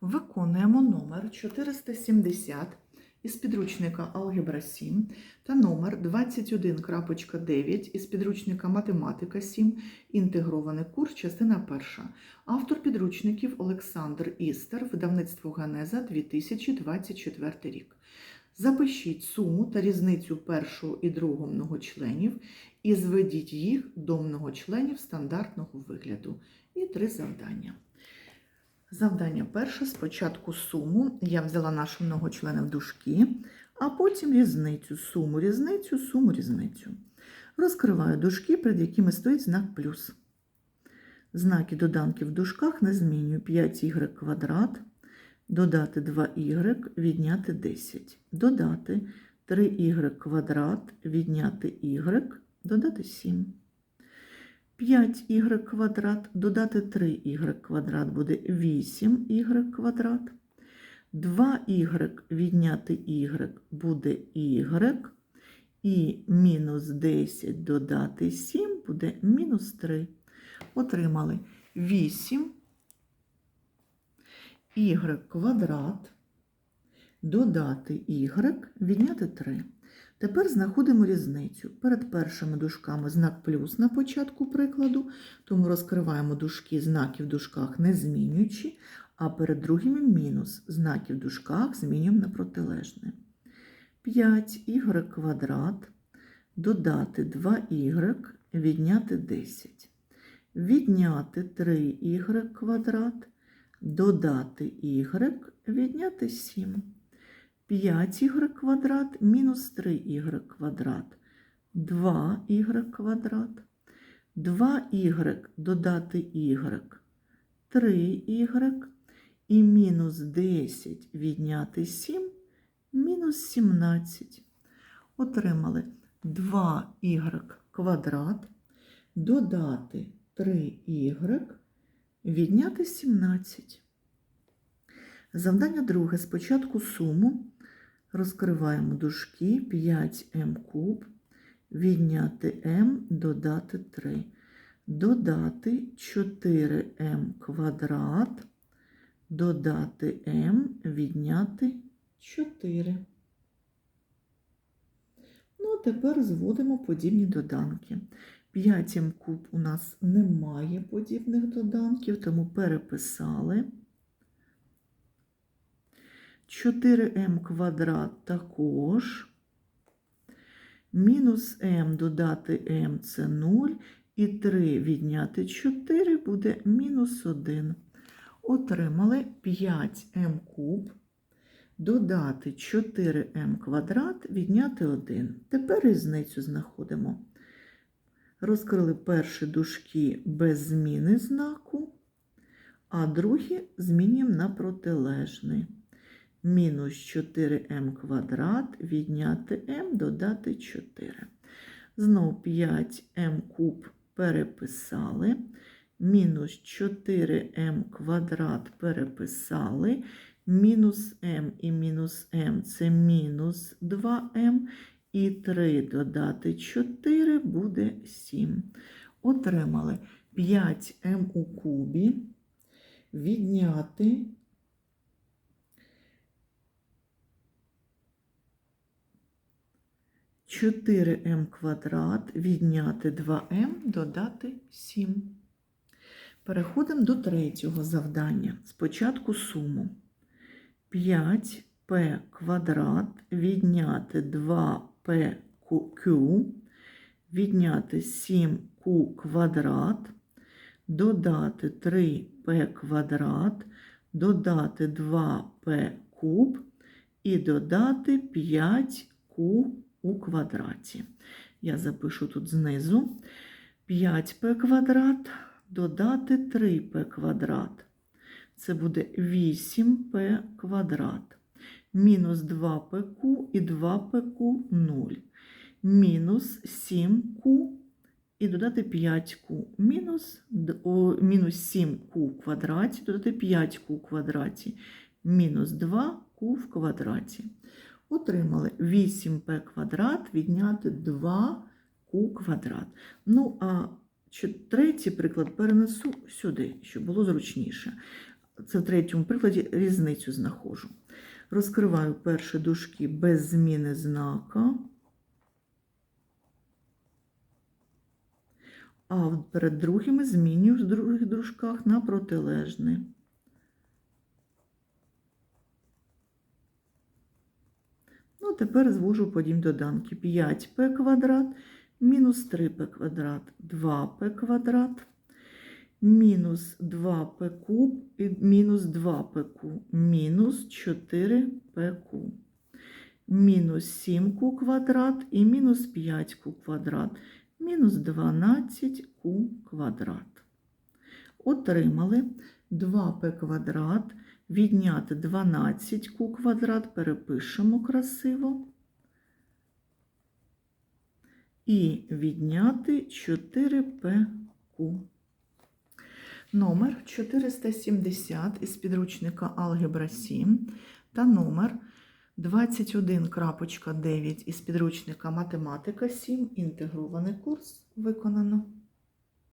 Виконуємо номер 470 із підручника Алгебра 7 та номер 21.9 із підручника Математика 7, інтегрований курс, частина 1. Автор підручників Олександр Істер, видавництво Ганеза 2024 рік. Запишіть суму та різницю першого і другого многочленів і зведіть їх до многочленів стандартного вигляду. І три завдання. Завдання перше. Спочатку суму. Я взяла наші многочлени в дужки, а потім різницю. Суму, різницю, суму, різницю. Розкриваю дужки, перед якими стоїть знак плюс. Знаки доданків в дужках не змінюю. 5y квадрат, додати 2y, відняти 10. Додати 3y квадрат, відняти y, додати 7. 5y квадрат, додати 3y квадрат буде 8y квадрат. 2y відняти y буде y. І мінус 10 додати 7 буде мінус 3. Отримали 8 y квадрат, додати y, відняти 3. Тепер знаходимо різницю. Перед першими дужками знак плюс на початку прикладу, тому розкриваємо дужки знаків в дужках не змінюючи, а перед другими мінус знаків в дужках змінюємо на протилежне. 5y квадрат, додати 2y, відняти 10. Відняти 3y квадрат, додати y, відняти 7. 5y квадрат мінус 3y квадрат, 2y квадрат, 2y додати y, 3y і мінус 10 відняти 7, мінус 17. Отримали 2y квадрат, додати 3y, відняти 17. Завдання друге. Спочатку суму розкриваємо дужки 5m куб, відняти m, додати 3. Додати 4m квадрат, додати m, відняти 4. Ну, а тепер зводимо подібні доданки. 5m куб у нас немає подібних доданків, тому переписали. 4m квадрат також. Мінус m додати m це 0. І 3 відняти 4 буде мінус 1. Отримали 5m куб. Додати 4m квадрат, відняти 1. Тепер різницю знаходимо. Розкрили перші дужки без зміни знаку, а другі змінюємо на протилежний мінус 4m квадрат, відняти m, додати 4. Знов 5m куб переписали, мінус 4m квадрат переписали, мінус m і мінус m це мінус 2m, і 3 додати 4 буде 7. Отримали 5m у кубі, відняти 4m квадрат, відняти 2m, додати 7. Переходимо до третього завдання. Спочатку суму. 5p квадрат, відняти 2pq, відняти 7q квадрат, додати 3p квадрат, додати 2p куб і додати 5q у квадраті. Я запишу тут знизу 5p квадрат, додати 3p квадрат. Це буде 8p квадрат. Мінус 2pq і 2pq 0. Мінус 7q і додати 5q. Мінус, о, мінус 7q в квадраті, додати 5q в квадраті. Мінус 2q в квадраті. Отримали 8p квадрат відняти 2q квадрат. Ну, а третій приклад перенесу сюди, щоб було зручніше. це в третьому прикладі різницю знаходжу. Розкриваю перші дужки без зміни знака. А перед другими змінюю в других дружках на протилежне. Ну, тепер звожу подім доданки. 5p квадрат мінус 3p квадрат, 2p квадрат, мінус 2p куб і мінус 2p куб, мінус 4p куб, мінус 7q квадрат і мінус 5q квадрат, мінус 12q квадрат. Отримали 2p квадрат, відняти 12q квадрат, перепишемо красиво. І відняти 4pq. Номер 470 із підручника Алгебра 7 та номер 21.9 із підручника Математика 7. Інтегрований курс виконано.